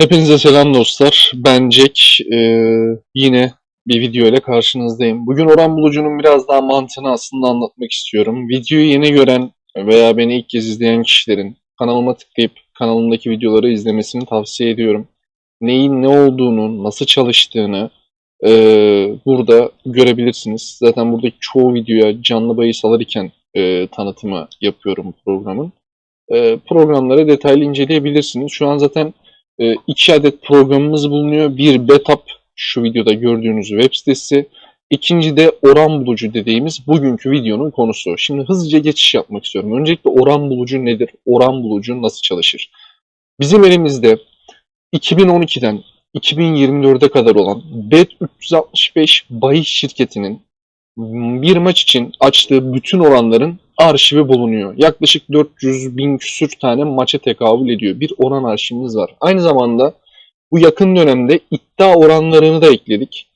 Hepinize selam dostlar. Ben Jack. Ee, yine bir video ile karşınızdayım. Bugün oran bulucunun biraz daha mantığını aslında anlatmak istiyorum. Videoyu yeni gören veya beni ilk kez izleyen kişilerin kanalıma tıklayıp kanalımdaki videoları izlemesini tavsiye ediyorum. Neyin ne olduğunu, nasıl çalıştığını e, burada görebilirsiniz. Zaten buradaki çoğu videoya canlı bahis alırken e, tanıtımı yapıyorum programın. E, programları detaylı inceleyebilirsiniz. Şu an zaten e, iki adet programımız bulunuyor. Bir Betap şu videoda gördüğünüz web sitesi. İkinci de oran bulucu dediğimiz bugünkü videonun konusu. Şimdi hızlıca geçiş yapmak istiyorum. Öncelikle oran bulucu nedir? Oran bulucu nasıl çalışır? Bizim elimizde 2012'den 2024'e kadar olan Bet365 bahis şirketinin bir maç için açtığı bütün oranların arşivi bulunuyor. Yaklaşık 400 bin küsür tane maça tekabül ediyor. Bir oran arşivimiz var. Aynı zamanda bu yakın dönemde iddia oranlarını da ekledik.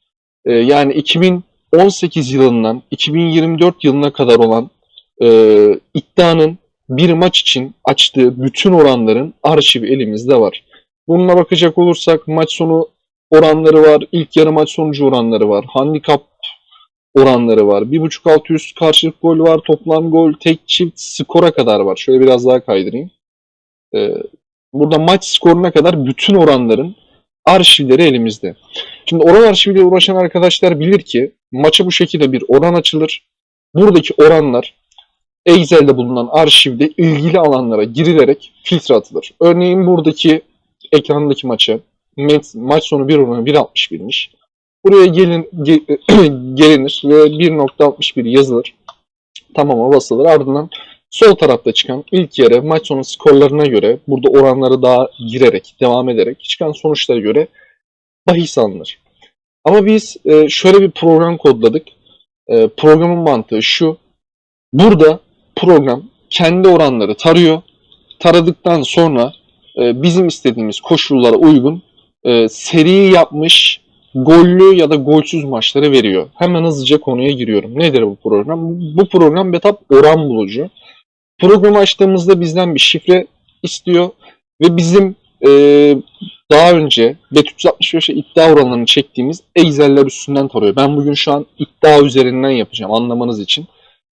Ee, yani 2018 yılından 2024 yılına kadar olan e, iddianın bir maç için açtığı bütün oranların arşivi elimizde var. Bununla bakacak olursak maç sonu oranları var, ilk yarı maç sonucu oranları var, handikap oranları var. 1.5 altı üst karşılık gol var. Toplam gol, tek çift, skora kadar var. Şöyle biraz daha kaydırayım. Ee, burada maç skoruna kadar bütün oranların arşivleri elimizde. Şimdi oran arşiviyle uğraşan arkadaşlar bilir ki maça bu şekilde bir oran açılır. Buradaki oranlar Excel'de bulunan arşivde ilgili alanlara girilerek filtre atılır. Örneğin buradaki ekrandaki maça maç sonu 1 oranı 1.61'miş. Buraya gelin ge, gelinir ve 1.61 yazılır. Tamama basılır. Ardından sol tarafta çıkan ilk yere maç sonu skorlarına göre burada oranları daha girerek, devam ederek çıkan sonuçlara göre bahis alınır. Ama biz e, şöyle bir program kodladık. E, programın mantığı şu. Burada program kendi oranları tarıyor. Taradıktan sonra e, bizim istediğimiz koşullara uygun seri yapmış gollü ya da golsüz maçları veriyor. Hemen hızlıca konuya giriyorum. Nedir bu program? Bu program Betap oran bulucu. Programı açtığımızda bizden bir şifre istiyor ve bizim e, daha önce Bet365'e iddia oranlarını çektiğimiz Excel'ler üstünden tarıyor. Ben bugün şu an iddia üzerinden yapacağım anlamanız için.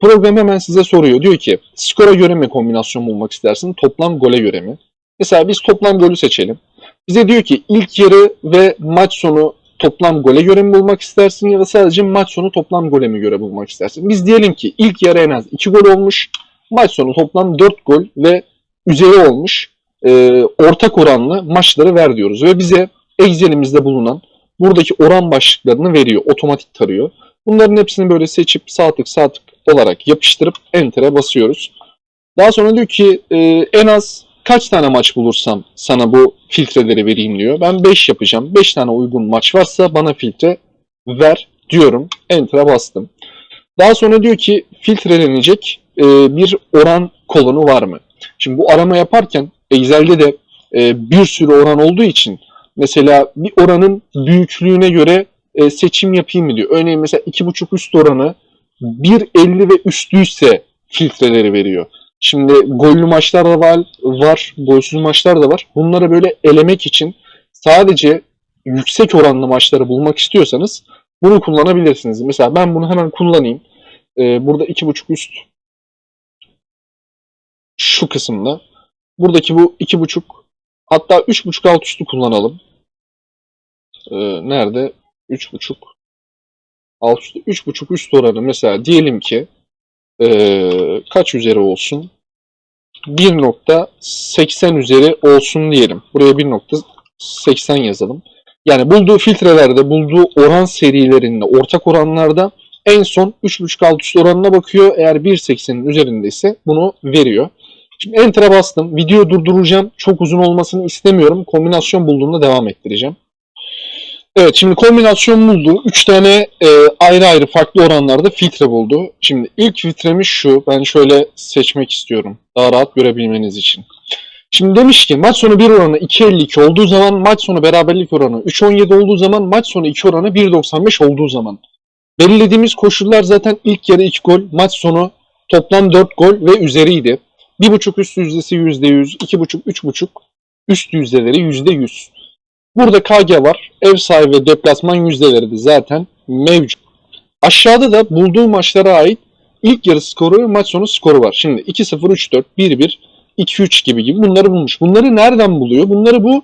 Program hemen size soruyor. Diyor ki skora göre mi kombinasyon bulmak istersin? Toplam gole göre mi? Mesela biz toplam golü seçelim. Bize diyor ki ilk yarı ve maç sonu toplam gole göre mi bulmak istersin ya da sadece maç sonu toplam gole mi göre bulmak istersin? Biz diyelim ki ilk yarı en az 2 gol olmuş, maç sonu toplam 4 gol ve üzeri olmuş e, ortak oranlı maçları ver diyoruz. Ve bize Excel'imizde bulunan buradaki oran başlıklarını veriyor, otomatik tarıyor. Bunların hepsini böyle seçip sağ tık sağ tık olarak yapıştırıp Enter'e basıyoruz. Daha sonra diyor ki e, en az kaç tane maç bulursam sana bu filtreleri vereyim diyor. Ben 5 yapacağım. 5 tane uygun maç varsa bana filtre ver diyorum. Enter'a bastım. Daha sonra diyor ki filtrelenecek e, bir oran kolonu var mı? Şimdi bu arama yaparken Excel'de de e, bir sürü oran olduğu için mesela bir oranın büyüklüğüne göre e, seçim yapayım mı diyor. Örneğin mesela 2.5 üst oranı 1.50 ve üstüyse filtreleri veriyor. Şimdi gollü maçlar da var, var, golsüz maçlar da var. Bunları böyle elemek için sadece yüksek oranlı maçları bulmak istiyorsanız bunu kullanabilirsiniz. Mesela ben bunu hemen kullanayım. Ee, burada 2.5 üst şu kısımda. Buradaki bu 2.5 hatta 3.5 alt üstü kullanalım. Ee, nerede? 3.5 alt üstü. 3.5 üst oranı mesela diyelim ki ee, kaç üzeri olsun? 1.80 üzeri olsun diyelim. Buraya 1.80 yazalım. Yani bulduğu filtrelerde, bulduğu oran serilerinde, ortak oranlarda en son 3.5 alt üst oranına bakıyor. Eğer 1.80'in üzerindeyse bunu veriyor. Şimdi Enter'a bastım. Videoyu durduracağım. Çok uzun olmasını istemiyorum. Kombinasyon bulduğumda devam ettireceğim. Evet şimdi kombinasyon buldu. 3 tane e, ayrı ayrı farklı oranlarda filtre buldu. Şimdi ilk filtremiz şu. Ben şöyle seçmek istiyorum. Daha rahat görebilmeniz için. Şimdi demiş ki maç sonu 1 oranı 2.52 olduğu zaman maç sonu beraberlik oranı 3.17 olduğu zaman maç sonu 2 oranı 1.95 olduğu zaman. Belirlediğimiz koşullar zaten ilk yarı 2 gol, maç sonu toplam 4 gol ve üzeriydi. 1.5 üst yüzdesi %100, 2.5, 3.5 üst yüzdeleri %100. Burada KG var. Ev sahibi ve deplasman yüzdeleri de zaten mevcut. Aşağıda da bulduğu maçlara ait ilk yarı skoru ve maç sonu skoru var. Şimdi 2-0, 3-4, 1-1, 2-3 gibi gibi bunları bulmuş. Bunları nereden buluyor? Bunları bu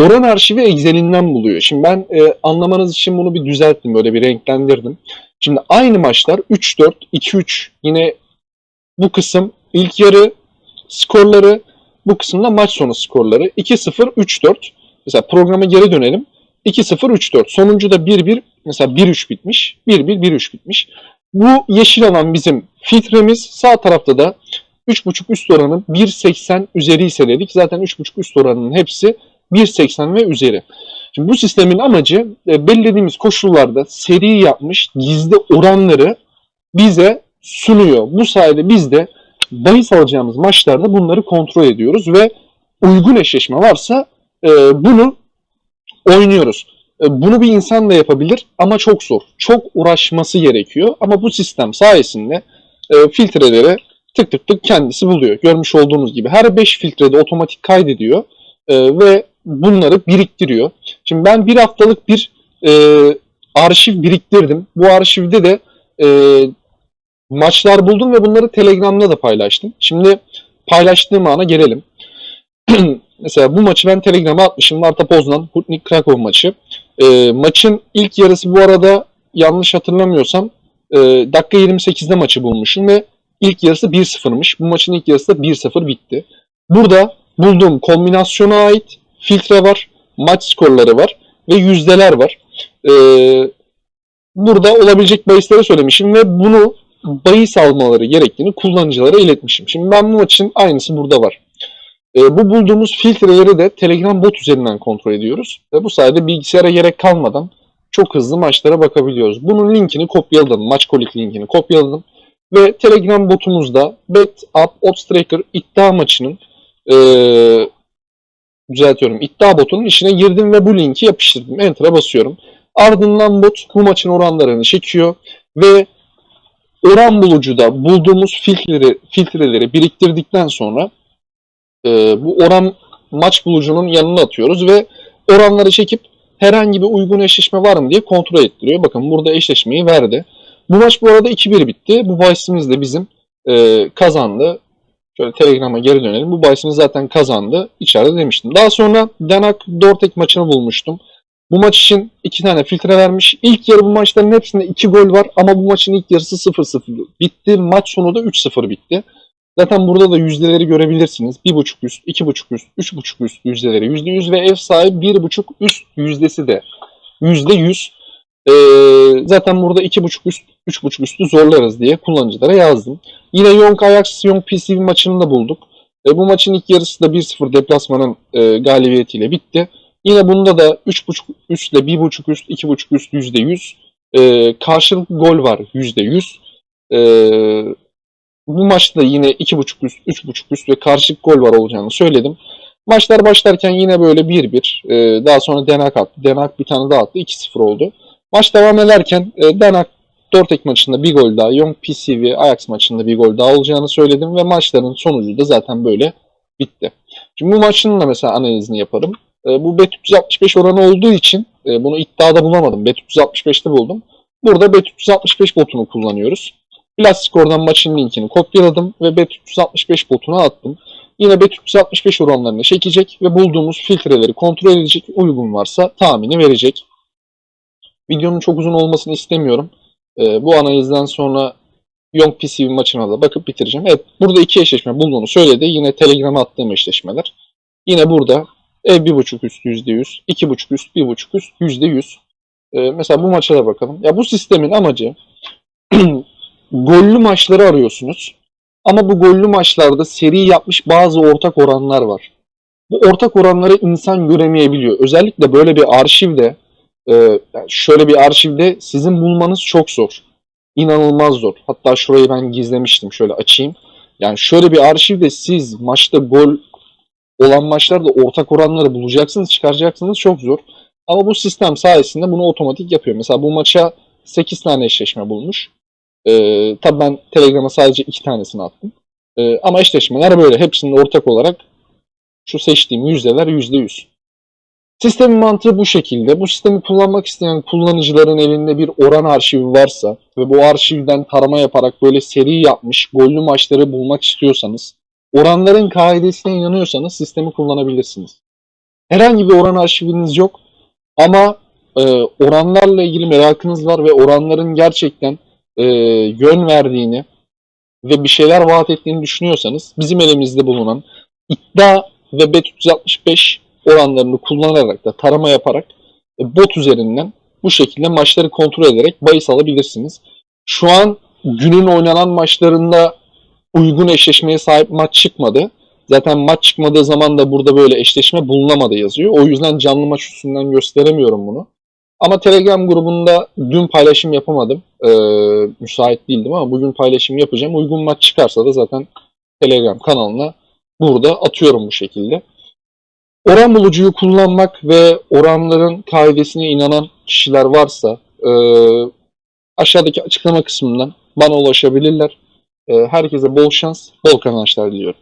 oran arşivi Excel'inden buluyor. Şimdi ben e, anlamanız için bunu bir düzelttim. Böyle bir renklendirdim. Şimdi aynı maçlar 3-4, 2-3 yine bu kısım ilk yarı skorları bu kısımda maç sonu skorları 2-0, 3-4. Mesela programa geri dönelim. 2-0, 3-4. Sonuncu da 1-1. Mesela 1-3 bitmiş. 1-1, 1-3 bitmiş. Bu yeşil olan bizim filtremiz. Sağ tarafta da 3.5 üst oranı 1.80 üzeri ise dedik. Zaten 3.5 üst oranının hepsi 1.80 ve üzeri. Şimdi bu sistemin amacı e, belirlediğimiz koşullarda seri yapmış gizli oranları bize sunuyor. Bu sayede biz de bahis alacağımız maçlarda bunları kontrol ediyoruz ve uygun eşleşme varsa e, bunu oynuyoruz. E, bunu bir insan da yapabilir ama çok zor. Çok uğraşması gerekiyor ama bu sistem sayesinde e, filtreleri tık tık tık kendisi buluyor. Görmüş olduğunuz gibi her 5 filtrede otomatik kaydediyor e, ve bunları biriktiriyor. Şimdi ben bir haftalık bir e, arşiv biriktirdim. Bu arşivde de e, maçlar buldum ve bunları Telegram'da da paylaştım. Şimdi paylaştığım ana gelelim. Mesela bu maçı ben Telegram'a atmışım. Marta Poznan, Hutnik Krakow maçı. E, maçın ilk yarısı bu arada yanlış hatırlamıyorsam e, dakika 28'de maçı bulmuşum ve ilk yarısı 1-0'mış. Bu maçın ilk yarısı da 1-0 bitti. Burada bulduğum kombinasyona ait filtre var, maç skorları var ve yüzdeler var. E, burada olabilecek bahisleri söylemişim ve bunu bahis almaları gerektiğini kullanıcılara iletmişim. Şimdi ben bu maçın aynısı burada var. E, bu bulduğumuz filtreleri de Telegram bot üzerinden kontrol ediyoruz. Ve bu sayede bilgisayara gerek kalmadan çok hızlı maçlara bakabiliyoruz. Bunun linkini kopyaladım. Maçkolik linkini kopyaladım. Ve Telegram botumuzda Bet Up Odds Tracker iddia maçının e, düzeltiyorum. iddia botunun içine girdim ve bu linki yapıştırdım. Enter'a basıyorum. Ardından bot bu maçın oranlarını çekiyor ve oran bulucuda bulduğumuz filtreleri, filtreleri biriktirdikten sonra e, bu oran maç bulucunun yanına atıyoruz ve oranları çekip herhangi bir uygun eşleşme var mı diye kontrol ettiriyor. Bakın burada eşleşmeyi verdi. Bu maç bu arada 2-1 bitti. Bu bahisimiz de bizim e, kazandı. Şöyle Telegram'a geri dönelim. Bu bahisimiz zaten kazandı. İçeride demiştim. Daha sonra Danak Dortek maçını bulmuştum. Bu maç için iki tane filtre vermiş. İlk yarı bu maçların hepsinde iki gol var ama bu maçın ilk yarısı 0-0 bitti. Maç sonu da 3-0 bitti. Zaten burada da yüzdeleri görebilirsiniz. 1.5 üst, 2.5 üst, 3.5 üst yüzdeleri %100 ve ev sahibi 1.5 üst yüzdesi de %100. Ee, zaten burada 2.5 üst, 3.5 üstü zorlarız diye kullanıcılara yazdım. Yine Young Ajax, Young PSV maçını da bulduk. E, bu maçın ilk yarısı da 1-0 deplasmanın e, galibiyetiyle bitti. Yine bunda da 3.5 üstle 1.5 üst, 2.5 üst %100. E, karşılıklı gol var %100. E, bu maçta yine 2.5 üst, 3.5 üst ve karşılık gol var olacağını söyledim. Maçlar başlarken yine böyle 1-1. E, daha sonra Denak attı. Denak bir tane daha attı. 2-0 oldu. Maç devam ederken e, Denak Dortek maçında bir gol daha, Young PSV Ajax maçında bir gol daha olacağını söyledim ve maçların sonucu da zaten böyle bitti. Şimdi bu maçın da mesela analizini yaparım. E, bu bet 365 oranı olduğu için e, bunu iddiada bulamadım. Bet 365'te buldum. Burada bet 365 botunu kullanıyoruz. Plastik maçın linkini kopyaladım ve Bet365 botuna attım. Yine Bet365 oranlarını çekecek ve bulduğumuz filtreleri kontrol edecek, uygun varsa tahmini verecek. Videonun çok uzun olmasını istemiyorum. Ee, bu analizden sonra Young PCV maçına da bakıp bitireceğim. Evet burada iki eşleşme bulduğunu söyledi. Yine Telegram'a attığım eşleşmeler. Yine burada ev 1.5 üst %100, 2.5 üst, 1.5 üst %100. Ee, mesela bu maça da bakalım. Ya bu sistemin amacı gollü maçları arıyorsunuz. Ama bu gollü maçlarda seri yapmış bazı ortak oranlar var. Bu ortak oranları insan göremeyebiliyor. Özellikle böyle bir arşivde, e, şöyle bir arşivde sizin bulmanız çok zor. İnanılmaz zor. Hatta şurayı ben gizlemiştim. Şöyle açayım. Yani şöyle bir arşivde siz maçta gol olan maçlarda ortak oranları bulacaksınız, çıkaracaksınız çok zor. Ama bu sistem sayesinde bunu otomatik yapıyor. Mesela bu maça 8 tane eşleşme bulmuş. Ee, tabii ben Telegram'a sadece iki tanesini attım. Ee, ama eşleşmeler böyle. Hepsinin ortak olarak şu seçtiğim yüzdeler yüzde yüz. Sistemin mantığı bu şekilde. Bu sistemi kullanmak isteyen kullanıcıların elinde bir oran arşivi varsa ve bu arşivden tarama yaparak böyle seri yapmış gollü maçları bulmak istiyorsanız, oranların kaidesine inanıyorsanız sistemi kullanabilirsiniz. Herhangi bir oran arşiviniz yok ama e, oranlarla ilgili merakınız var ve oranların gerçekten e, yön verdiğini ve bir şeyler vaat ettiğini düşünüyorsanız bizim elimizde bulunan iddia ve Bet365 oranlarını kullanarak da tarama yaparak e, bot üzerinden bu şekilde maçları kontrol ederek bahis alabilirsiniz. Şu an günün oynanan maçlarında uygun eşleşmeye sahip maç çıkmadı. Zaten maç çıkmadığı zaman da burada böyle eşleşme bulunamadı yazıyor. O yüzden canlı maç üstünden gösteremiyorum bunu. Ama Telegram grubunda dün paylaşım yapamadım. Ee, müsait değildim ama bugün paylaşım yapacağım. Uygun maç çıkarsa da zaten Telegram kanalına burada atıyorum bu şekilde. Oran bulucuyu kullanmak ve oranların kaidesine inanan kişiler varsa e, aşağıdaki açıklama kısmından bana ulaşabilirler. E, herkese bol şans, bol kazançlar diliyorum.